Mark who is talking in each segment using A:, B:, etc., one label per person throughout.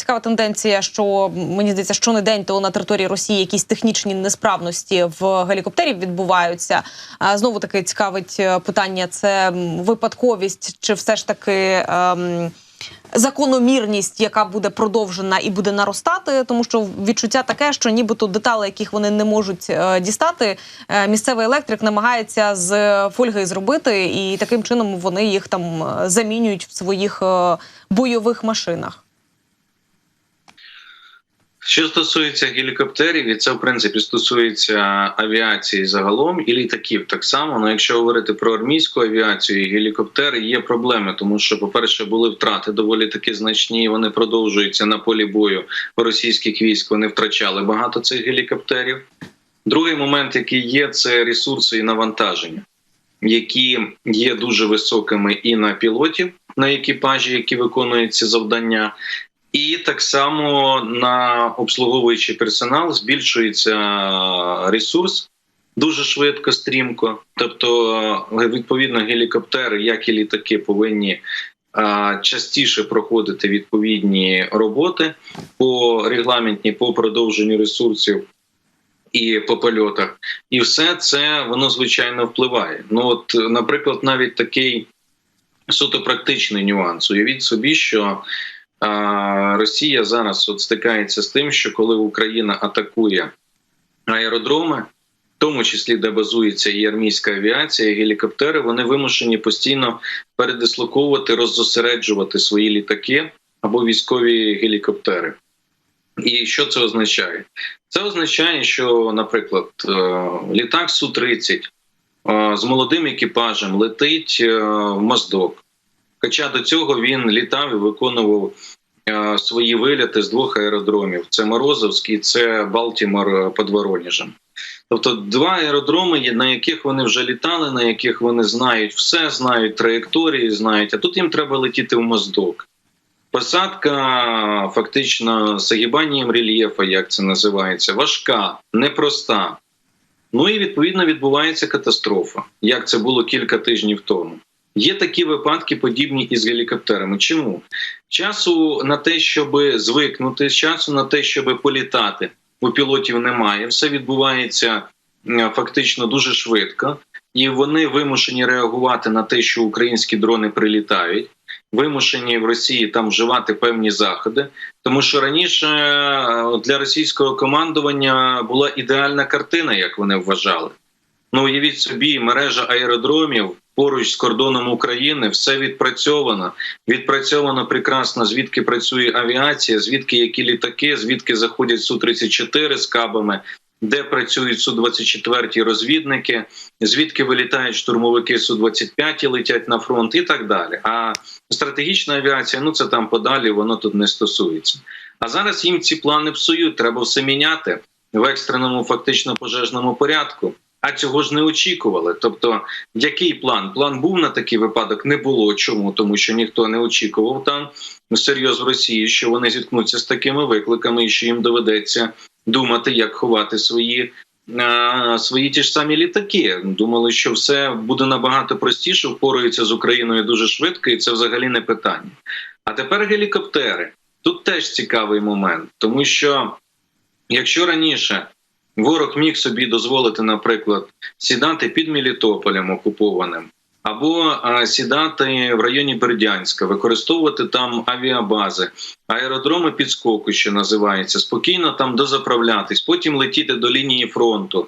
A: цікава тенденція, що мені здається, що не день, то на території Росії якісь технічні несправності в гелікоптерів відбуваються. А знову таки цікавить е, питання: це випадковість, чи все ж таки. Ем, Закономірність, яка буде продовжена і буде наростати, тому що відчуття таке, що нібито деталі, яких вони не можуть е, дістати, е, місцевий електрик намагається з фольги зробити, і таким чином вони їх там е, замінюють в своїх е, бойових машинах.
B: Що стосується гелікоптерів, і це в принципі стосується авіації загалом і літаків так само. Ну якщо говорити про армійську авіацію, і гелікоптери є проблеми, тому що, по-перше, були втрати доволі таки значні. Вони продовжуються на полі бою російських військ. Вони втрачали багато цих гелікоптерів. Другий момент, який є, це ресурси і навантаження, які є дуже високими і на пілотів, на екіпажі, які виконують ці завдання. І так само на обслуговуючий персонал збільшується ресурс дуже швидко, стрімко. Тобто, відповідно, гелікоптери, як і літаки, повинні частіше проходити відповідні роботи по регламентні, по продовженню ресурсів. І по польотах, і все це воно звичайно впливає. Ну от, наприклад, навіть такий суто практичний нюанс. Уявіть собі, що Росія зараз от стикається з тим, що коли Україна атакує аеродроми, в тому числі де базується і армійська авіація, і гелікоптери, вони вимушені постійно передислоковувати, роззосереджувати свої літаки або військові гелікоптери. І що це означає? Це означає, що, наприклад, е, літак су 30 з молодим екіпажем летить е, в Моздок. Хоча до цього він літав і виконував е, свої виліти з двох аеродромів: це Морозовський, це Балтімор під Воронежем. Тобто два аеродроми, на яких вони вже літали, на яких вони знають все, знають траєкторії, знають. А тут їм треба летіти в Моздок. Посадка фактично з загибанням рельєфа, як це називається, важка, непроста. Ну і відповідно відбувається катастрофа, як це було кілька тижнів тому. Є такі випадки, подібні із гелікоптерами. Чому часу на те, щоб звикнути, часу на те, щоб політати, у пілотів немає. Все відбувається фактично дуже швидко, і вони вимушені реагувати на те, що українські дрони прилітають. Вимушені в Росії там вживати певні заходи, тому що раніше для російського командування була ідеальна картина, як вони вважали. Ну уявіть собі, мережа аеродромів поруч з кордоном України все відпрацьовано. Відпрацьовано прекрасно, звідки працює авіація, звідки які літаки, звідки заходять су 34 з кабами, де працюють су 24 розвідники, звідки вилітають штурмовики су 25 і летять на фронт, і так далі. А стратегічна авіація, ну це там подалі, воно тут не стосується. А зараз їм ці плани псують. Треба все міняти в екстреному, фактично пожежному порядку. А цього ж не очікували. Тобто, який план? План був на такий випадок, не було. Чому? Тому що ніхто не очікував там серйоз в Росії, що вони зіткнуться з такими викликами, і що їм доведеться думати, як ховати свої свої ті ж самі літаки. Думали, що все буде набагато простіше, впораються з Україною дуже швидко, і це взагалі не питання. А тепер гелікоптери. Тут теж цікавий момент, тому що якщо раніше. Ворог міг собі дозволити, наприклад, сідати під Мелітополем окупованим, або сідати в районі Бердянська, використовувати там авіабази, аеродроми підскоку, що називається, спокійно там дозаправлятись, потім летіти до лінії фронту,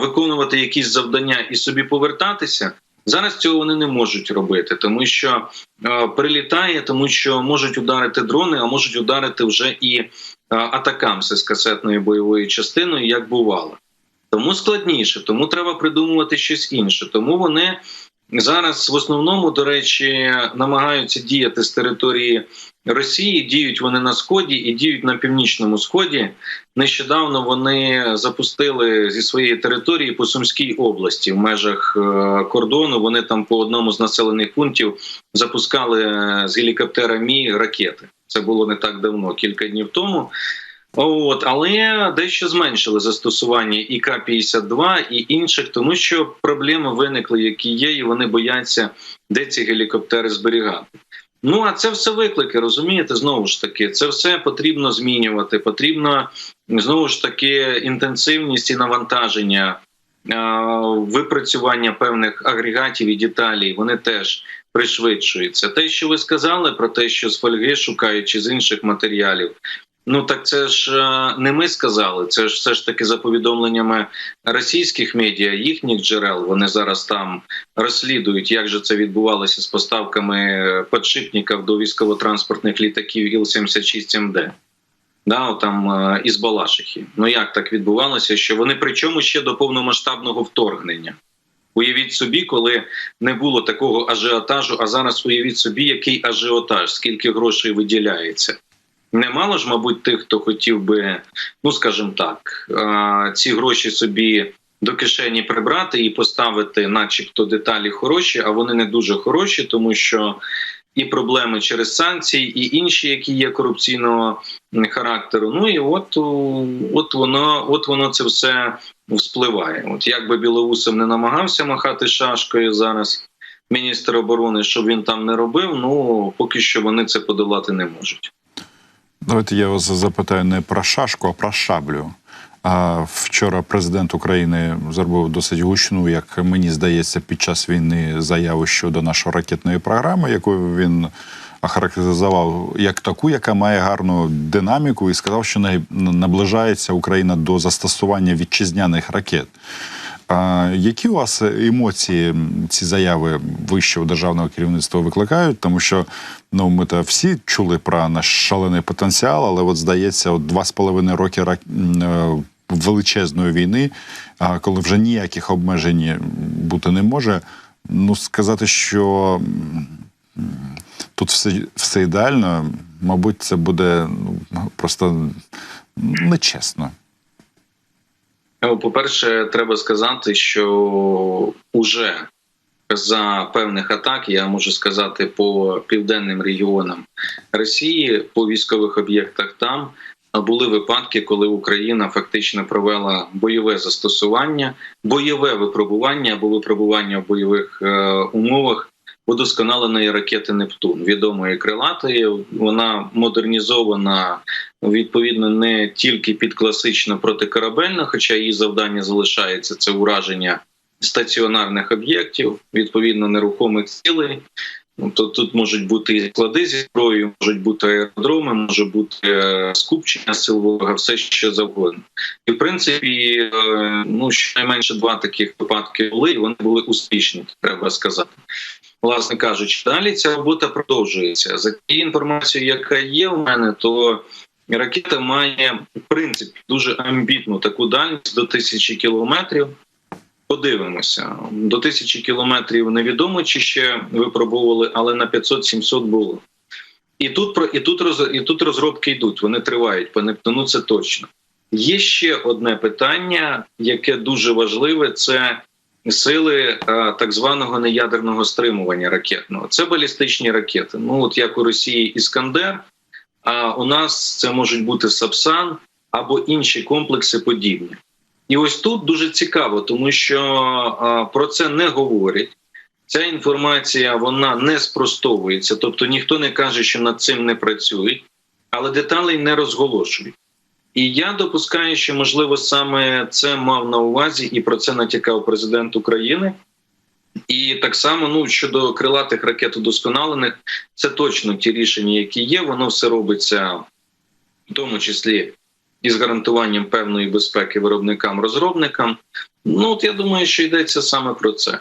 B: виконувати якісь завдання і собі повертатися. Зараз цього вони не можуть робити, тому що е, прилітає, тому що можуть ударити дрони, а можуть ударити вже і атакамси з касетною бойовою частиною, як бувало. Тому складніше, тому треба придумувати щось інше. Тому вони зараз в основному, до речі, намагаються діяти з території Росії. Діють вони на сході і діють на північному сході. Нещодавно вони запустили зі своєї території по Сумській області в межах е, кордону. Вони там по одному з населених пунктів запускали з гелікоптера Мі ракети. Це було не так давно, кілька днів тому. От, але дещо зменшили застосування і К-52, і інших, тому що проблеми виникли, які є, і вони бояться, де ці гелікоптери зберігати. Ну а це все виклики, розумієте? Знову ж таки, це все потрібно змінювати. Потрібно знову ж таки інтенсивність і навантаження, випрацювання певних агрегатів і деталей. Вони теж пришвидшуються. Те, що ви сказали про те, що з фольги шукають чи з інших матеріалів. Ну так це ж е, не ми сказали. Це ж все ж таки за повідомленнями російських медіа, їхніх джерел. Вони зараз там розслідують, як же це відбувалося з поставками подшипників до військово-транспортних літаків Іл-76 МД. Да, там е, із Балашихи. Ну як так відбувалося? Що вони причому ще до повномасштабного вторгнення? Уявіть собі, коли не було такого ажіотажу, а зараз уявіть собі, який ажіотаж, скільки грошей виділяється. Немало ж, мабуть, тих, хто хотів би, ну скажімо так, е, ці гроші собі до кишені прибрати і поставити, начебто, деталі хороші, а вони не дуже хороші, тому що і проблеми через санкції, і інші, які є корупційного характеру. Ну і от от воно, от воно це все вспливає. От як би Білоусов не намагався махати шашкою зараз. Міністр оборони, щоб він там не робив, ну поки що вони це подолати не можуть.
C: Давайте я вас запитаю не про шашку, а про шаблю. А вчора президент України зробив досить гучну, як мені здається, під час війни заяву щодо нашої ракетної програми, яку він охарактеризував як таку, яка має гарну динаміку, і сказав, що наближається Україна до застосування вітчизняних ракет. А які у вас емоції ці заяви вищого державного керівництва викликають? Тому що ну ми то всі чули про наш шалений потенціал, але от здається, от два з половиною роки е, величезної війни, коли вже ніяких обмежень бути не може. Ну сказати, що тут все, все ідеально, мабуть, це буде ну, просто нечесно.
B: Ну, По-перше, треба сказати, що уже за певних атак, я можу сказати, по південним регіонам Росії, по військових об'єктах там були випадки, коли Україна фактично провела бойове застосування, бойове випробування або випробування в бойових е, умовах. Удосконаленої ракети Нептун, відомої крилатої, вона модернізована відповідно не тільки під класично протикорабельну, хоча її завдання залишається це ураження стаціонарних об'єктів, відповідно нерухомих цілей. Ну, То тут можуть бути і склади зі зброєю, можуть бути аеродроми, може бути е, скупчення сил ворога, все що завгодно. І в принципі, е, ну щонайменше два таких випадки були, і вони були успішні, треба сказати. Власне кажучи, далі ця робота продовжується. За тією інформацією, яка є в мене, то ракета має в принципі дуже амбітну таку дальність до тисячі кілометрів. Подивимося до тисячі кілометрів. Невідомо чи ще випробовували, але на 500-700 було. І тут про і тут роз, і тут розробки йдуть. Вони тривають по Нептуну. Це точно. Є ще одне питання, яке дуже важливе: це сили так званого неядерного стримування ракетного. Це балістичні ракети. Ну от як у Росії Іскандер. А у нас це можуть бути Сапсан або інші комплекси подібні. І ось тут дуже цікаво, тому що про це не говорять. Ця інформація вона не спростовується, тобто ніхто не каже, що над цим не працюють, але деталей не розголошують. І я допускаю, що можливо саме це мав на увазі, і про це натякав президент України. І так само, ну щодо крилатих ракет удосконалених, це точно ті рішення, які є. Воно все робиться, в тому числі із гарантуванням певної безпеки виробникам-розробникам. Ну от я думаю, що йдеться саме про це.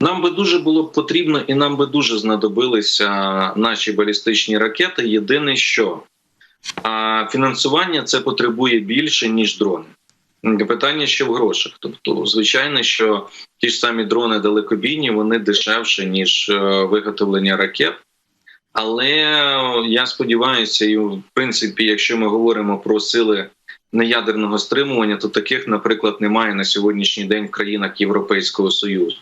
B: Нам би дуже було потрібно, і нам би дуже знадобилися наші балістичні ракети. Єдине, що а фінансування це потребує більше ніж дрони. Питання ще в грошах. Тобто, звичайно, що ті ж самі дрони далекобійні вони дешевші ніж е, виготовлення ракет. Але я сподіваюся, і в принципі, якщо ми говоримо про сили неядерного стримування, то таких, наприклад, немає на сьогоднішній день в країнах Європейського Союзу.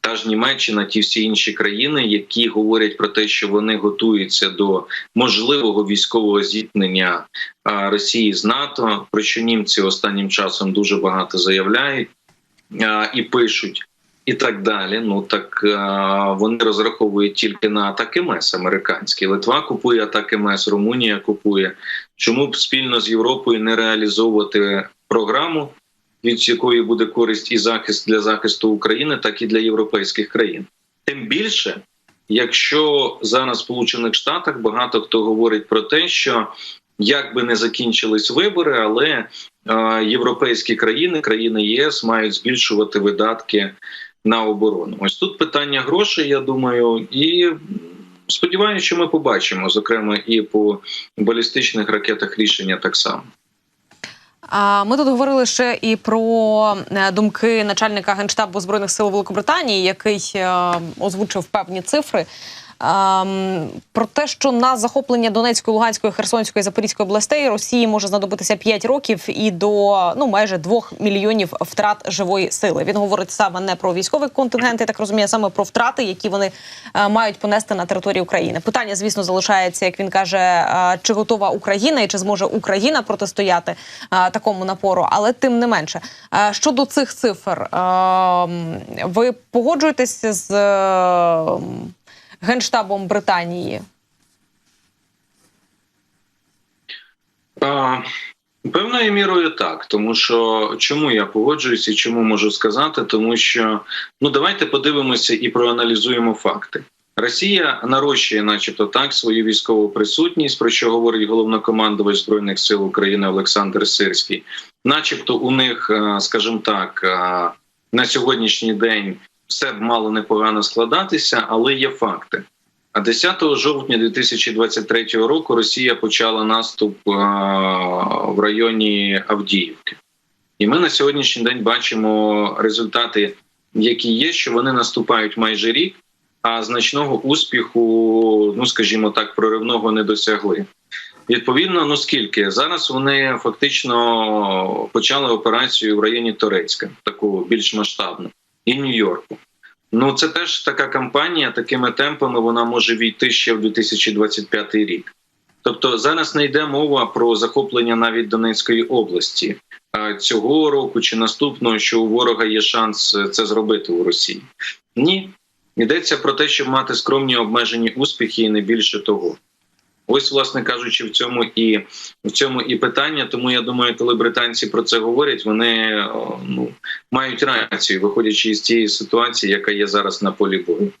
B: Та ж Німеччина, ті всі інші країни, які говорять про те, що вони готуються до можливого військового зіткнення Росії з НАТО, про що німці останнім часом дуже багато заявляють а, і пишуть. і так далі. Ну так е, вони розраховують тільки на атаки МЕС американські. Литва купує атаки МЕС, Румунія купує. Чому б спільно з Європою не реалізовувати програму, від якої буде користь і захист для захисту України, так і для європейських країн? Тим більше, якщо зараз в Сполучених Штатах багато хто говорить про те, що як би не закінчились вибори, але е, європейські країни, країни ЄС мають збільшувати видатки на оборону. Ось тут питання грошей, я думаю, і сподіваюся, що ми побачимо, зокрема, і по балістичних ракетах рішення так само.
A: Ми тут говорили ще і про е, думки начальника генштабу збройних сил Великобританії, який е, озвучив певні цифри. Ем, Про те, що на захоплення Донецької, Луганської, Херсонської, Запорізької областей Росії може знадобитися 5 років і до ну майже 2 мільйонів втрат живої сили. Він говорить саме не про військовий контингент, я так розумію, саме про втрати, які вони е, мають понести на території України. Питання, звісно, залишається, як він каже, е, чи готова Україна і чи зможе Україна протистояти е, такому напору. Але тим не менше, щодо цих цифр, е, ви погоджуєтесь з генштабом Британії?
B: А, Певною мірою так, тому що чому я погоджуюся і чому можу сказати, тому що ну давайте подивимося і проаналізуємо факти. Росія нарощує, начебто, так свою військову присутність, про що говорить головнокомандувач збройних сил України Олександр Сирський. Начебто, у них, е, скажімо так, е, на сьогоднішній день все б мало непогано складатися, але є факти. А 10 жовтня 2023 року Росія почала наступ в районі Авдіївки, і ми на сьогоднішній день бачимо результати, які є, що вони наступають майже рік, а значного успіху, ну скажімо так, проривного не досягли. Відповідно, ну скільки зараз вони фактично почали операцію в районі Торецька, таку більш масштабну, і Нью-Йорку. Ну це теж така кампанія. Такими темпами вона може війти ще в 2025 рік. Тобто зараз не йде мова про захоплення навіть Донецької області а цього року чи наступного, що у ворога є шанс це зробити у Росії. Ні, йдеться про те, щоб мати скромні обмежені успіхи, і не більше того. Ось, власне кажучи, в цьому і в цьому і питання. Тому я думаю, коли британці про це говорять, вони ну мають рацію, виходячи із тієї ситуації, яка є зараз на полі бою.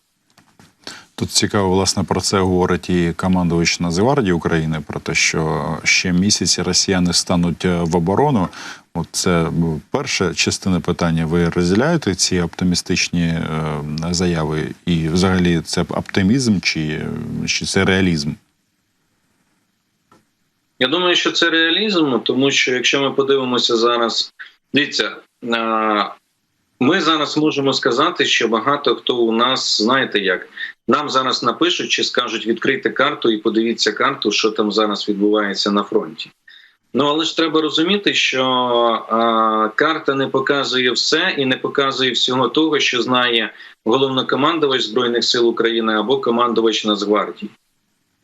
C: Тут цікаво, власне, про це говорить і командувач Нацгвардії України, про те, що ще місяці росіяни стануть е, в оборону. От це ну, перша частина питання. Ви розділяєте ці оптимістичні е, заяви? І взагалі це оптимізм чи, чи це реалізм?
B: Я думаю, що це реалізм, тому що якщо ми подивимося зараз, дивіться, ми зараз можемо сказати, що багато хто у нас, знаєте як, нам зараз напишуть чи скажуть відкрити карту і подивіться карту, що там зараз відбувається на фронті. Ну але ж треба розуміти, що а, карта не показує все і не показує всього того, що знає головнокомандувач збройних сил України або командувач Нацгвардії.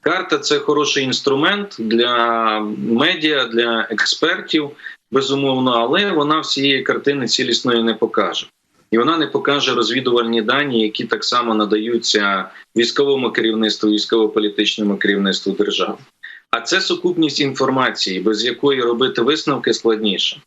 B: Карта це хороший інструмент для медіа, для експертів, безумовно, але вона всієї картини цілісної не покаже. І вона не покаже розвідувальні дані, які так само надаються військовому керівництву, військово-політичному керівництву держави. А це сукупність інформації, без якої робити висновки складніше.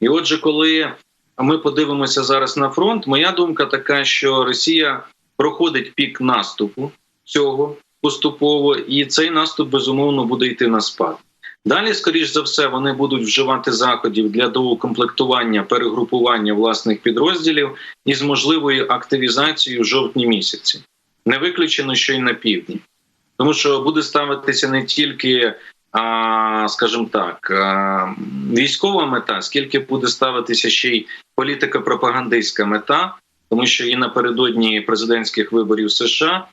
B: І отже, коли ми подивимося зараз на фронт, моя думка така, що Росія проходить пік наступу цього поступово, і цей наступ безумовно буде йти на спад. Далі, скоріш за все, вони будуть вживати заходів для доукомплектування, перегрупування власних підрозділів із можливою акти в жовтні місяці. Не виключено, що й на півдні, тому що буде ставитися не тільки, скажімо так, військова мета, скільки буде ставитися ще й політико-пропагандистська мета, тому що і напередодні президентських виборів США.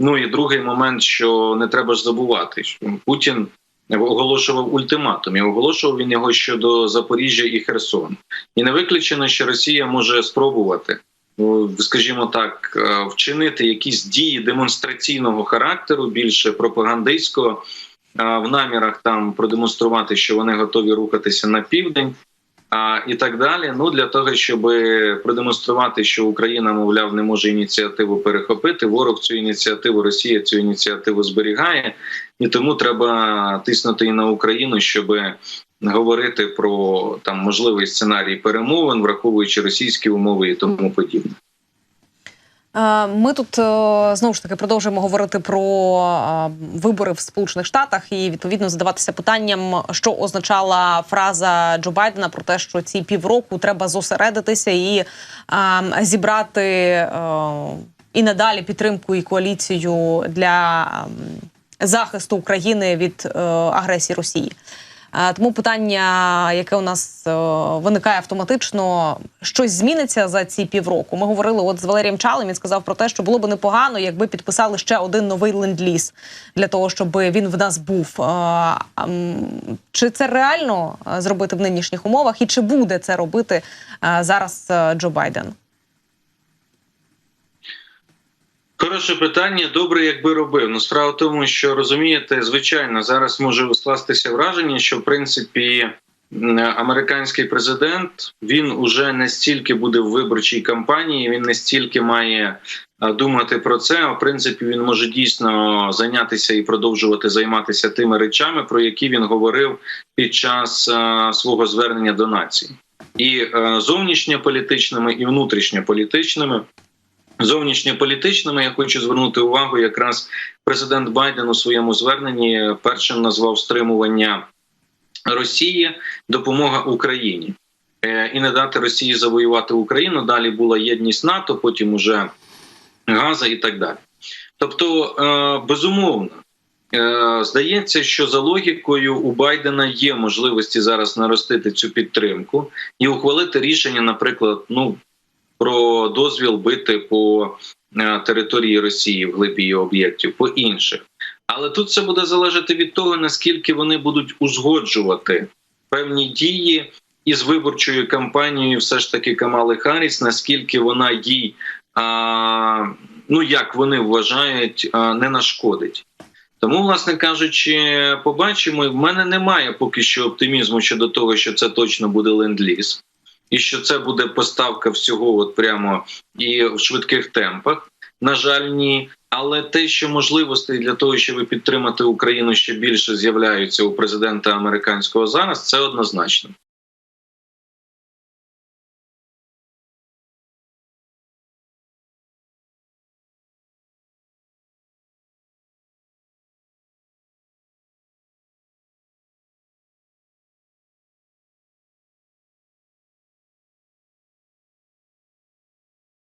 B: Ну і другий момент, що не треба ж забувати, що Путін оголошував ультиматум і оголошував він його щодо Запоріжжя і Херсону. І не виключено, що Росія може спробувати, ну, скажімо так, е, вчинити якісь дії демонстраційного характеру, більше пропагандистського, е, в намірах там продемонструвати, що вони готові рухатися на південь. А, і так далі. Ну для того, щоб продемонструвати, що Україна, мовляв, не може ініціативу перехопити. Ворог цю ініціативу, Росія цю ініціативу зберігає, і тому треба тиснути і на Україну, щоб говорити про там можливий сценарій перемовин, враховуючи російські умови і тому подібне.
A: Е, Ми тут е, знову ж таки продовжуємо говорити про е, вибори в Сполучених Штатах і відповідно задаватися питанням, що означала фраза Джо Байдена про те, що ці півроку треба зосередитися і зібрати і надалі підтримку і коаліцію для ем, захисту України від агресії Росії. Е, Тому питання, яке у нас е, виникає автоматично, щось зміниться за ці півроку. Ми говорили от з Валерієм Чалим. Він сказав про те, що було б непогано, якби підписали ще один новий ленд-ліз для того, щоб він в нас був. Е, Чи це реально зробити в нинішніх умовах, і чи буде це робити зараз Джо Байден?
B: Хороше питання. Добре, якби робив. Ну справа в тому, що розумієте, звичайно, зараз може скластися враження, що в принципі американський президент він уже не стільки буде в виборчій кампанії, він не стільки має думати про це. А в принципі, він може дійсно зайнятися і продовжувати займатися тими речами, про які він говорив під час свого звернення до нації, і е, зовнішньополітичними, і внутрішньополітичними. Зовнішньополітичними я хочу звернути увагу. Якраз президент Байден у своєму зверненні першим назвав стримування Росії, допомога Україні Е, і не дати Росії завоювати Україну. Далі була єдність НАТО, потім уже Газа і так далі. Тобто, е, безумовно. Е, Здається, що за логікою у Байдена є можливості зараз наростити цю підтримку і ухвалити рішення, наприклад, ну про дозвіл бити по е, території Росії в глибі об'єктів, по інших. Але тут це буде залежати від того, наскільки вони будуть узгоджувати певні дії із виборчою кампанією, все ж таки Камали Харріс, наскільки вона їй, а, ну як вони вважають, а, не нашкодить. Тому, власне кажучи, побачимо. В мене немає поки що оптимізму щодо того, що це точно буде ленд-ліз і що це буде поставка всього, от прямо і в швидких темпах. На жаль, ні. Але те, що можливостей для того, щоб підтримати Україну ще більше з'являються у президента американського зараз, це однозначно.